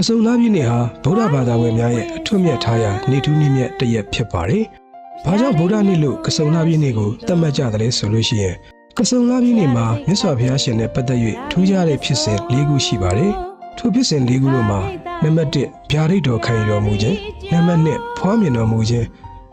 ကစုံလာပြည်နေ့ဟာဗုဒ္ဓဘာသာဝင်များရဲ့အထွတ်မြတ်ထားရာနေထူးနေ့မြတ်တစ်ရက်ဖြစ်ပါတယ်။ဘာကြောင့်ဗုဒ္ဓနေ့လို့ကစုံလာပြည်နေ့ကိုသတ်မှတ်ကြတယ်လဲဆိုလို့ရှိရင်ကစုံလာပြည်နေ့မှာမြတ်စွာဘုရားရှင်နဲ့ပတ်သက်၍ထူးခြားတဲ့ဖြစ်စဉ်၄ခုရှိပါတယ်။ထိုဖြစ်စဉ်၄ခုတို့မှာနံပါတ်1ဗျာဒိတ်တော်ခံယူတော်မူခြင်းနံပါတ်2ဖွားမြင်တော်မူခြင်း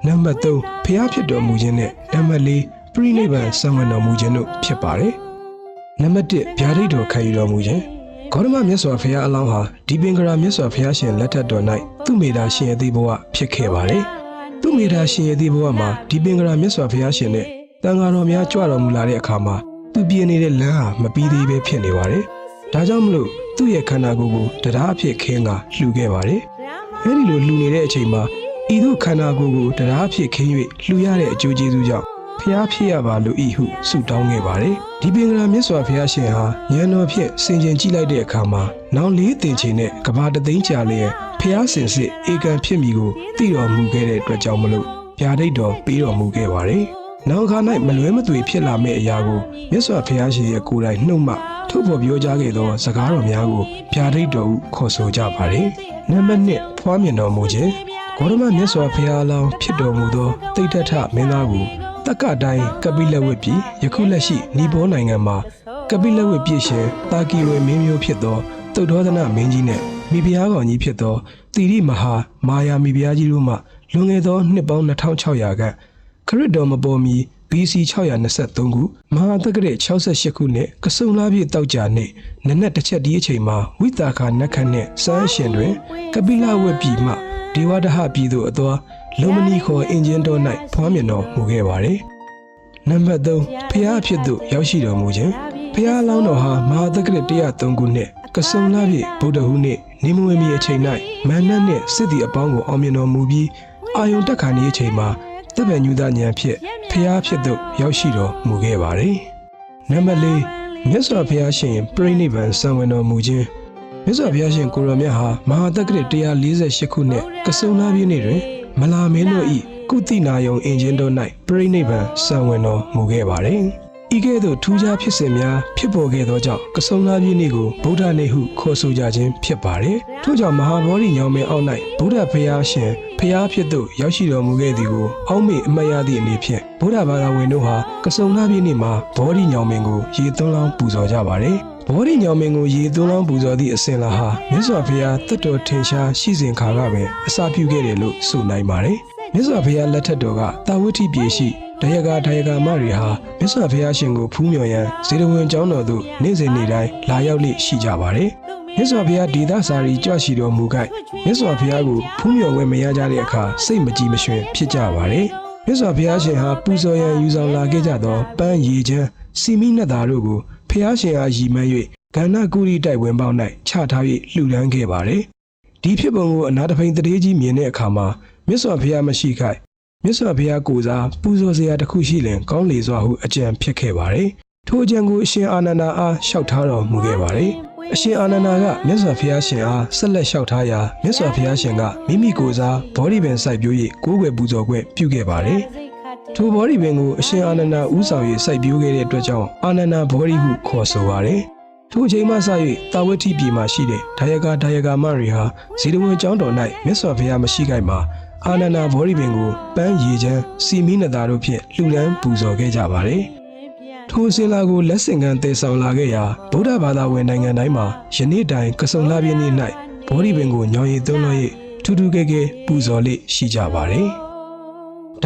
နံပါတ်3ဘုရားဖြစ်တော်မူခြင်းနဲ့နံပါတ်4ပြိနိဗ္ဗာန်ဆံဝင်တော်မူခြင်းတို့ဖြစ်ပါတယ်။နံပါတ်1ဗျာဒိတ်တော်ခံယူတော်မူခြင်း ဂေါတမမြတ်စွာဘုရားအလောင်းဟာဒီပင်ကရာမြတ်စွာဘုရားရှင်လက်ထက်တော်၌သူ့မိသားရှင်ရဲ့သီးဘဝဖြစ်ခဲ့ပါတယ်။သူ့မိသားရှင်ရဲ့သီးဘဝမှာဒီပင်ကရာမြတ်စွာဘုရားရှင်နဲ့တန်ဃာတော်များကြွတော်မူလာတဲ့အခါမှာသူပြင်းနေတဲ့လမ်းဟာမပြီးသေးပဲဖြစ်နေပါတယ်။ဒါကြောင့်မလို့သူ့ရဲ့ခန္ဓာကိုယ်ကိုတရားအဖြစ်ခင်းကလှူခဲ့ပါတယ်။အဲဒီလိုလှူနေတဲ့အချိန်မှာဤသို့ခန္ဓာကိုယ်ကိုတရားအဖြစ်ခင်း၍လှူရတဲ့အကျိုးကျေးဇူးကြောင့် ဖျားဖြစ်ရပါလို့ဤဟုဆုတောင်းခဲ့ပါတယ်။ဒီပင်ကရာမြတ်စွာဘုရားရှင်ဟာဉာဏ်တော်ဖြင့်ဆင်ခြင်ကြည့်လိုက်တဲ့အခါမှာနောင်လေးတင်ချင်တဲ့ကဘာတသိန်းကြာလျက်ဖျားစင်စစ်ဧကံဖြစ်မိကိုသိတော်မူခဲ့တဲ့အတွက်ကြောင့်မလို့ဗျာဒိတ်တော်ပေးတော်မူခဲ့ပါတယ်။နောင်ခါ၌မလွဲမသွေဖြစ်လာမယ့်အရာကိုမြတ်စွာဘုရားရှင်ရဲ့ကိုယ်တိုင်နှုတ်မှထုတ်ဖော်ပြောကြားခဲ့သောစကားတော်များကိုဗျာဒိတ်တော်ဟုခေါ်ဆိုကြပါတယ်။နံပါတ်1ဖွားမြင်တော်မူခြင်းဂေါရမမြတ်စွာဘုရားအလောင်းဖြစ်တော်မူသောတိဋ္ဌထမင်းသားကို တက္ကတိုင်းကပိလဝတ်ပြည်ယခုလက်ရှိနီပေါနိုင်ငံမှာကပိလဝတ်ပြည်ရှင်တာကီဝေမင်းမျိုးဖြစ်သောတုတ်တော်သနမင်းကြီးနဲ့မိဖုရားကောင်ကြီးဖြစ်သောတိရိမဟာမာယာမိဖုရားကြီးတို့မှလွန်ခဲ့သောနှစ်ပေါင်း2600ခန့်ခရစ်တော်မပေါ်မီ BC 623ခုမဟာတက္ကရာ68ခုနှစ်ကစုံလာပြည့်တောက်ကြနေ့နနက်တစ်ချက်ဒီအချိန်မှာဝိတာခနက်ခတ်နဲ့စမ်းရှင်တွင်ကပိလဝတ်ပြည်မှဒေဝဒဟပြည်သို့အသွား လုံမနီခေါ်အင်ဂျင်တော်၌ဖွားမြင်တော်မူခဲ့ပါတယ်။နံပါတ်3ဖျားအဖြစ်သို့ရောက်ရှိတော်မူခြင်းဖျားအလောင်းတော်ဟာမဟာတက္ကရာ103ခုနှစ်ကစုံလာပြည့်ဗုဒ္ဓဟူးနေ့နေမဝင်မီအချိန်၌မန္နတ်နှင့်စစ်တီအပေါင်းကိုအောင်မြင်တော်မူပြီးအာယုန်တက်ခါနေအချိန်မှာတပ်ပံညူသားဉာဏ်ဖြင့်ဖျားအဖြစ်သို့ရောက်ရှိတော်မူခဲ့ပါတယ်။နံပါတ်4မြတ်စွာဘုရားရှင်ပြိဋိဘံစံဝင်တော်မူခြင်းမြတ်စွာဘုရားရှင်ကိုရောမြတ်ဟာမဟာတက္ကရာ148ခုနှစ်ကစုံလာပြည့်နေ့တွင် မလာမင်းတို့ဤကုသိနာယုံအင်ဂျင်တို့၌ပြိဋိဘံစံဝင်တော်မူခဲ့ပါတယ်။ဤကဲ့သို့ထူးခြားဖြစ်စဉ်များဖြစ်ပေါ်ခဲ့သောကြောင့်ကစုံလာပြည့်နေ့ကိုဗုဒ္ဓနေ့ဟုခေါ်ဆိုကြခြင်းဖြစ်ပါတယ်။ထို့ကြောင့်မဟာဗောဓိညောင်မင်းအောက်၌ဗုဒ္ဓဖရာရှင်ဖရာဖြစ်သို့ရောက်ရှိတော်မူခဲ့သည်ကိုအောက်မေ့အမတ်ရသည့်အနေဖြင့်ဗုဒ္ဓဘာသာဝင်တို့ဟာကစုံလာပြည့်နေ့မှာဗောဓိညောင်မင်းကိုရေသွန်းလောင်းပူဇော်ကြပါတယ်။ ဘောဓိညောင်မင်းကိုရေသွန်းလောင်းပူဇော်သည့်အစဉ်လာဟာမြတ်စွာဘုရားတတ်တော်ထင်ရှားရှိစဉ်ခါကပဲအစာပြုခဲ့တယ်လို့ဆိုနိုင်ပါတယ်။မြတ်စွာဘုရားလက်ထက်တော်ကတာဝတိပြေရှိတယကဒယကမတွေဟာမြတ်စွာဘုရားရှင်ကိုဖူးမြော်ရန်ဇေတဝန်ကျောင်းတော်သို့နေ့စဉ်နေ့တိုင်းလာရောက်လေ့ရှိကြပါတယ်။မြတ်စွာဘုရားဒေသစာရီကြွရှိတော်မူခိုက်မြတ်စွာဘုရားကိုဖူးမြော်ဝဲမရကြတဲ့အခါစိတ်မကြည်မရွှင်ဖြစ်ကြပါတယ်။မြတ်စွာဘုရားရှင်ဟာပူဇော်ရန်ယူဆောင်လာခဲ့ကြသောပန်းရည်ချမ်းစီမိနတ်သားတို့ကို ဘုရားရှင်အားရည်မှန်း၍ကန္နကုရီတိုက်ဝင်ပေါက်၌ချထား၍လှူဒန်းခဲ့ပါတယ်။ဒီဖြစ်ပုံကိုအနာတဖိန်တရေကြီးမြင်တဲ့အခါမှာမြတ်စွာဘုရားမရှိခိုက်မြတ်စွာဘုရားကိုယ်စားပူဇော်စရာတစ်ခုရှိလင်ကောင်းလေစွာဟုအကြံဖြစ်ခဲ့ပါတယ်။ထိုအကြံကိုအရှင်အာနန္ဒာအားလျှောက်ထားတော်မူခဲ့ပါတယ်။အရှင်အာနန္ဒာကမြတ်စွာဘုရားရှင်အားဆက်လက်လျှောက်ထားရာမြတ်စွာဘုရားရှင်ကမိမိကိုယ်စားဘောဓိပင်စိုက်ပျိုး၍ကိုးကွယ်ပူဇော်ခွင့်ပြုခဲ့ပါတယ်။ ထိုဘောဓိပင်ကိုအရှင်အာနန္ဒာဥဆောင်၍စိုက်ပျိုးခဲ့တဲ့အတွက်ကြောင့်အာနန္ဒာဘောဓိဟုခေါ်ဆိုပါတယ်။ထိုအချိန်မှစ၍တာဝတိပြည်မှာရှိတဲ့ဒါယကာဒါယကာမတွေဟာဇေဒဝန်ကျောင်းတော်၌မြတ်စွာဘုရားမရှိခိုက်မှာအာနန္ဒာဘောဓိပင်ကိုပန်းရည်ချမ်းစီမီနတာတို့ဖြင့်လှူဒန်းပူဇော်ခဲ့ကြပါတယ်။ထိုအစဉ်လာကိုလက်ဆင့်ကမ်းတည်ဆောင်လာခဲ့ရာဗုဒ္ဓဘာသာဝင်နိုင်ငံတိုင်းမှာယနေ့တိုင်ကစုံလာပြည့်နေ့၌ဘောဓိပင်ကိုညောင်ရည်သွန်းလို့၍ထူးထူးကဲကဲပူဇော်လေးရှိကြပါတယ်။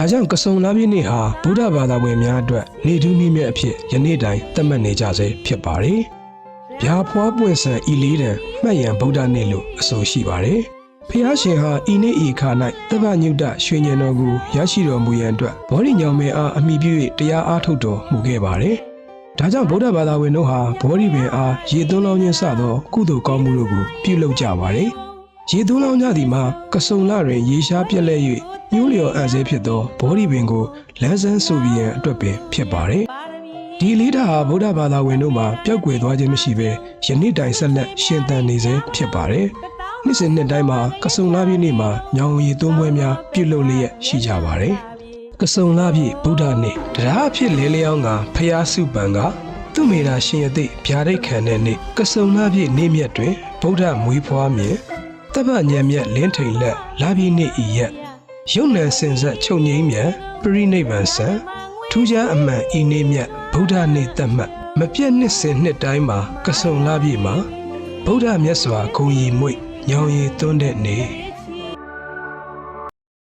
ဒါကြောင့်ကစုံလာပြည့်နေ့ဟာဗုဒ္ဓဘာသာဝင်များအတွက်နေထူးနေ့မြတ်အဖြစ်ယနေ့တိုင်သတ်မှတ်နေကြဆဲဖြစ်ပါတယ်။ဗျာဖွားပွင့်ဆန်ဤလေးတံမှတ်ရန်ဗုဒ္ဓနေ့လို့အဆိုရှိပါတယ်။ဖျားရှင်ဟာဤနေ့ဤခါ၌တပ္ပညုတရွှေညံတော်ကိုရရှိတော်မူရန်အတွက်ဘောဓိညောင်မဲအားအမိပြု၍တရားအားထုတ်တော်မူခဲ့ပါတယ်။ဒါကြောင့်ဗုဒ္ဓဘာသာဝင်တို့ဟာဘောဓိပင်အားရေသွန်းလောင်းခြင်းစသောကုသိုလ်ကောင်းမှုတို့ကိုပြုလုပ်ကြပါတယ်။ ရေသွန်းလောင်းကြသည်မှာကစုံလတွင်ရေရှားပြက်လက်၍ညှိုးလျော်အံ့ဆဲဖြစ်သောဘောဓိပင်ကိုလန်းဆန်းဆိုပြီးရန်အတွက်ပင်ဖြစ်ပါတယ်။ဒီလေးဓာတ်ဟာဗုဒ္ဓဘာသာဝင်တို့မှာပျောက်ကွယ်သွားခြင်းမရှိဘဲယနေ့တိုင်ဆက်လက်ရှင်သန်နေစေဖြစ်ပါတယ်။နှစ်စဉ်နှစ်တိုင်းမှာကစုံလပြည့်နေ့မှာညောင်ရီသွန်းပွဲများပြုလုပ်လျက်ရှိကြပါတယ်။ကစုံလပြည့်ဗုဒ္ဓနေ့တရားအဖြစ်လဲလျောင်းကဖျားစုပံကသူမေတာရှင်ရသိဗျာဒိတ်ခံတဲ့နေ့ကစုံလပြည့်နေ့မြတ်တွင်ဗုဒ္ဓမွေးဖွားမြင် တပ္ပညံမြတ်လင်းထိန်လက်လာပြည့်နေ့ဤရက်ရုပ်နံစင်ဆက်ချုပ်ငိမ့်မြန်ပရိနိဗ္ဗာန်ဆံထူးခြားအမှန်ဤနေ့မြတ်ဗုဒ္ဓနေ့တတ်မှတ်မပြတ်နှစ်စဉ်နှစ်တိုင်းမှာကဆုံလာပြည့်မှာဗုဒ္ဓမြတ်စွာဂုံရီမွေ့ညောင်ရီသွန်းတဲ့နေ့